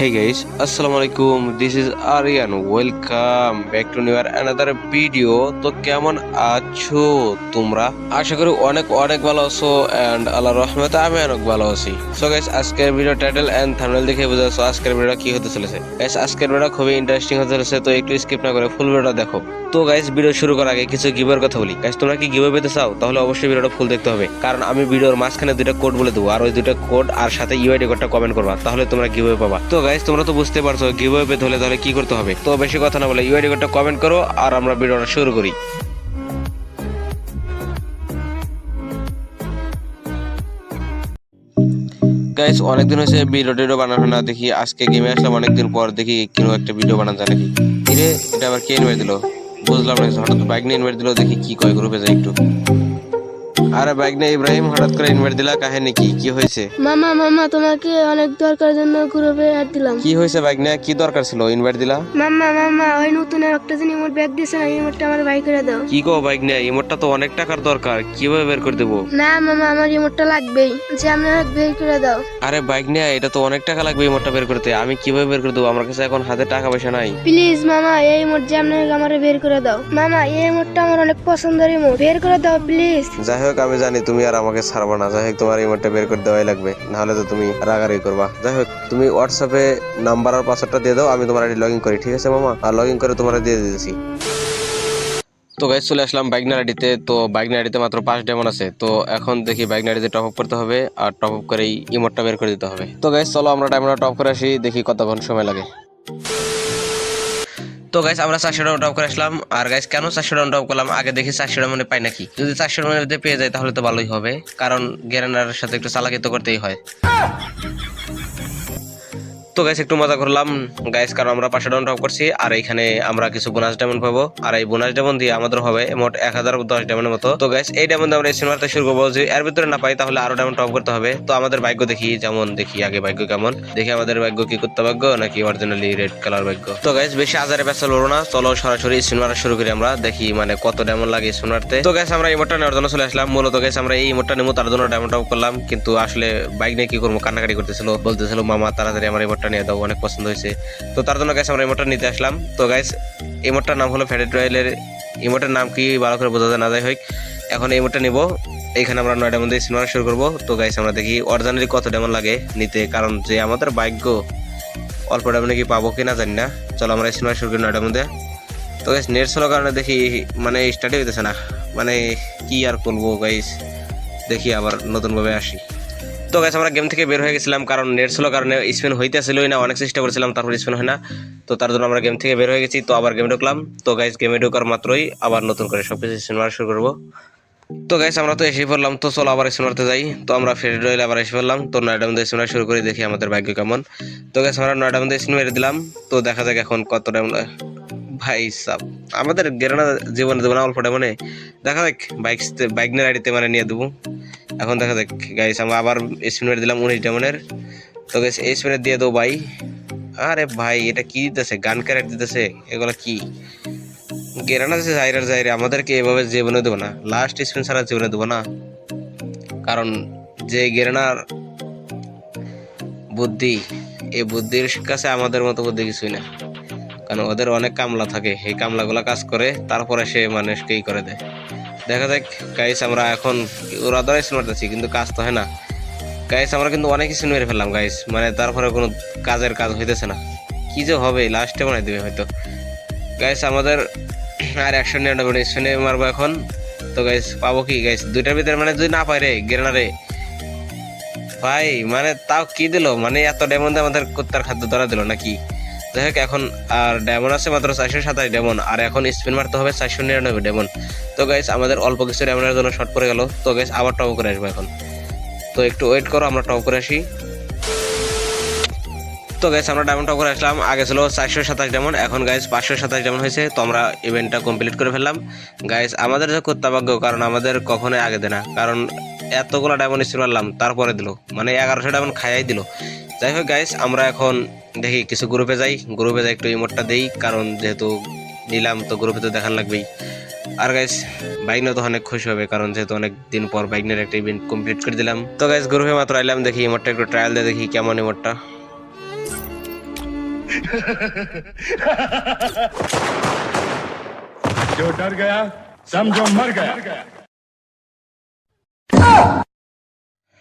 Hey guys, আলাইকুম this is Aryan welcome back to new another video তো কেমন আছো তোমরা? আশা করি অনেক অনেক ভালো আছো এন্ড আল্লাহর রহমতে আমি অনেক ভালো আছি। সো গাইস আজকের ভিডিও টাইটেল এন্ড থাম্বনেল দেখে বুঝে যাচ্ছ আজকের ভিডিও কি হতে চলেছে। গাইস আজকের ভিডিও খুবই ইন্টারেস্টিং হতে চলেছে তো একটু স্কিপ না করে ফুল ভিডিওটা দেখো। তো গাইস ভিডিও শুরু করার আগে কিছু গিভের কথা বলি। গাইস তোমরা কি গিভে পেতে চাও তাহলে অবশ্যই ভিডিওটা ফুল দেখতে হবে। কারণ আমি ভিডিওর মাঝখানে দুইটা কোড বলে দেবো আর ওই দুইটা কোড আর সাথে ইউআইডি কোডটা কমেন্ট করবা তাহলে তোমরা গিভে পাবা। তো গাইস তোমরা তো বুঝতে পারছ গিভে পেতে হলে তাহলে কি করতে হবে? তো বেশি কথা না বলে ইউআইডি কোডটা কমেন্ট করো, আর আমরা ভিডিওটা শুরু করি। গাইস অনেকদিন হয়েছে ভিডিও টিডিও বানানো না, দেখি আজকে গেমে আসলাম, অনেকদিন পর দেখি কেন একটা ভিডিও বানানো যায় নাকি। এটা আবার কে ইনভাইট দিল? বুঝলাম না। হঠাৎ বাইক নিয়ে ইনভাইট দিল, দেখি কি কয় গ্রুপে যাই একটু। আরে বাইক নিয়ে ইব্রাহিম হঠাৎ করে ইনভাইট দিলা কাহিনী কি কি হয়েছে? মামা মামা তোমাকে অনেক দরকার জন্য গ্রুপে অ্যাড দিলাম। কি হয়েছে বাইক নিয়ে? কি দরকার ছিল? ইনভাইট দিলা? মামা মামা ওই নতুন একটা জিনিস মোট ব্যাগ দিছে না এই মোটটা আমার বাই করে দাও। কি কো বাইক নিয়ে? ইমোটটা তো অনেক টাকার দরকার কীভাবে বের করে দেবো? না মামা আমার রিমোটটা লাগবেই যে আপনার বের করে দাও। আরে বাইক নিয়ে এটা তো অনেক টাকা লাগবে ইমোটটা বের করতে আমি কীভাবে বের করে দেবো? আমার কাছে এখন হাতে টাকা পয়সা নাই। প্লিজ মামা এই মোট যে আমার বের করে দাও। মামা এই মোটটা আমার অনেক পছন্দের ইমোট বের করে দাও প্লিজ যাই হোক আমি জানি তুমি আর আমাকে ছাড়বা না। যাই হোক, তোমার ইমোটটা বের করে দেওয়াই লাগবে। নাহলে তো তুমি রাগারাগি করবা। যাই হোক, তুমি হোয়াটসঅ্যাপে নাম্বার আর পাসওয়ার্ডটা দিয়ে দাও, আমি তোমার আইডি লগ ইন করি, ঠিক আছে মামা? আর লগ ইন করে তোমার দিয়ে দিয়েছি তো গাইজ চলে আসলাম বাইক নাইডিতে তো বাইক নাইডিতে মাত্র পাঁচ ডেমন আছে। তো এখন দেখি বাইক নাইডিতে টপ আপ করতে হবে, আর টপ আপ করেই ইমোটটা বের করে দিতে হবে। তো গাইজ চলো আমরা টাইমটা টপ করে আসি, দেখি কতক্ষণ সময় লাগে। তো গাইস আমরা চারশো রাউন্ড অফ করে আসলাম। আর গাইস কেন চারশো রাউন্ড অফ করলাম? আগে দেখি চারশো ডাউনে পাই নাকি? যদি চারশো ডাউনের পেয়ে যায়, তাহলে তো ভালোই হবে। কারণ গেরানার সাথে একটু চালাকি তো করতেই হয়। তো গাইস একটু মজা করলাম। গাইস কারণ আমরা পাঁচশো ডাউন টপ করছি, আর এখানে আমরা কিছু বোনাস ডায়মন্ড পাবো। আর এই বোনাস ডায়মন্ড দিয়ে আমাদের হবে মোট এক হাজার দশ ডায়মন্ডের মতো। তো গাইস এই ডায়মন্ড আমরা এই সিনেমাতে শুরু করব। যে এর ভিতরে না পাই, তাহলে আরও ডায়মন্ড টপ করতে হবে। তো আমাদের ভাগ্য দেখি, যেমন দেখি আগে ভাগ্য কেমন। দেখি আমাদের ভাগ্য কি করতে ভাগ্য, নাকি অরিজিনালি রেড কালার ভাগ্য। তো গাইস বেশি আজারে ব্যস্ত লড়ো না। চলো সরাসরি সিনেমাটা শুরু করি আমরা, দেখি মানে কত ডায়মন্ড লাগে সিনেমাতে তো। গাইস আমরা এই মোটটা নেওয়ার জন্য চলে আসলাম। মূলত গাইস আমরা এই মোটটা নেব, তার জন্য ডায়মন্ড টপ করলাম। কিন্তু আসলে বাইক নিয়ে কি করব, কান্নাকাটি করতেছিল, বলতেছিল, মামা, তাড়াতাড়ি আমার এই মোটটা নিয়ে দাও, অনেক পছন্দ হয়েছে। তো তার জন্য গাইস আমরা এই মোটটা নিতে আসলাম। তো গাইস এই মোটটার নাম হলো ফেডেড রয়েলের ইমোটের নাম কি ভালো করে বোঝা যায় না, যাই হোক। এখন এই ইমোটটা নিব। এইখানে আমরা নয়টার মধ্যে সিনেমা শুরু করব। তো গাইস আমরা দেখি অরিজিনালি কত ডেমন লাগে নিতে। কারণ যে আমাদের ভাগ্য অল্প ডেমনে কি পাবো কিনা জানি না। চলো আমরা সিনেমা শুরু করি নয়টার মধ্যে। তো গাইস নেট স্লো কারণে দেখি মানে স্টার্টই হইতেছে না। মানে কি আর করব গাইস দেখি আবার নতুনভাবে আসি। তো গাইস আমরা গেম থেকে বের হয়ে গেছিলাম কারণ নেট স্লো কারণে স্পেন হইতেছিলই না, অনেক চেষ্টা করেছিলাম, তারপর স্পেন হয় না। তো তার জন্য আমরা গেম থেকে বের হয়ে গেছি, তো আবার গেমে ঢুকলাম। তো গাইজ গেমে ঢোকার মাত্রই আবার নতুন করে সব কিছু সিনেমা শুরু করব। তো গাইস আমরা তো এসে পড়লাম, তো চলো আবার সিনেমাতে যাই। তো আমরা ফেরি রয়েল আবার এসে পড়লাম, তো নয়টা মধ্যে সিনেমা শুরু করে, দেখি আমাদের ভাগ্য কেমন। তো গাইস আমরা নয়টা মধ্যে সিনেমা দিলাম, তো দেখা যাক এখন কত টাইম ভাই সাব, আমাদের গেরানা জীবনে দেবো না অল্প টাইমে দেখা যাক বাইক বাইক নিয়ে রাইডিতে মানে নিয়ে দেবো। এখন দেখা যাক গাইস আমরা আবার স্পিনার দিলাম উনিশ ডায়মন্ডের তো গাইস স্পিনার দিয়ে দেবো ভাই। আরে ভাই, এটা কি দিতেছে? গান ক্যারেট দিতেছে। এগুলো কি? গেরানা দিতেছে জাইরার জাইরে আমাদেরকে এভাবে জীবনে দেবো না। লাস্ট স্পিন ছাড়া জীবনে দেবো না। কারণ যে গেরানার বুদ্ধি, এই বুদ্ধির কাছে আমাদের মতো বুদ্ধি কিছুই না। কারণ ওদের অনেক কামলা থাকে। এই কামলাগুলো কাজ করে, তারপরে সে মানুষকেই করে দেয়। দেখা যাক গাইস আমরা এখন ওরা দ্বারা মারতেছি কিন্তু কাজ তো হয় না। গাইস আমরা কিন্তু অনেক কিছু মেরে ফেললাম গাইস মানে তারপরে কোনো কাজের কাজ হইতেছে না। কি যে হবে লাস্টে বানাই দেবে হয়তো। গাইস আমাদের আর একশো নিরানব্বই স্পেনে মারবো এখন। তো গাইস পাবো কি? গাইস দুইটার ভিতরে মানে যদি না পাই রে, গেরানারে। ভাই মানে তাও কি দিল? মানে এত ডায়মন্ড আমাদের কুত্তার খাদ্য ধরা দিল নাকি? যাই হোক, এখন আর ডায়মন্ড আছে মাত্র চারশো সাতাশ ডায়মন্ড আর এখন স্পিন মারতে হবে চারশো নিরানব্বই ডায়মন্ড তো গাইস আমাদের অল্প কিছু ডায়মন্ডের জন্য শর্ট পড়ে গেল। তো গাইস আবার টপ করে আসব এখন। তো একটু ওয়েট করো, আমরা টপ করে আসি। তো গাইস আমরা ডায়মন্ড টপ করে আসলাম। আগে ছিল চারশো সাতাশ ডায়মন্ড এখন গাইস পাঁচশো সাতাশ ডায়মন্ড হয়েছে। তো আমরা ইভেন্টটা কমপ্লিট করে ফেললাম। গাইস আমাদের যে কর্তাভাগ্য কারণ আমাদের কখনোই আগে দেয় না। কারণ এতগুলো ডায়মন্ড স্পিন মারলাম তারপরে দিল। মানে এগারোশো ডায়মন্ড খাইয়াই দিল। যাই হোক গাইস আমরা এখন দেখি কিছু গ্রুপে যাই গ্রুপে যাই একটু ইমোটটা দেই কারণ যেহেতু নিলাম তো গ্রুপে তো দেখান লাগবেই আর গাইস বাইক নিয়ে তো অনেক খুশি হবে কারণ যেহেতু অনেক দিন পর বাইক নিয়ে একটা ইভেন্ট কমপ্লিট করে দিলাম তো গাইস গ্রুপে মাত্র আইলাম দেখি ইমোটটা একটু ট্রায়াল দিয়ে দেখি কেমন ইমোটটা जो डर गया समझो मर गया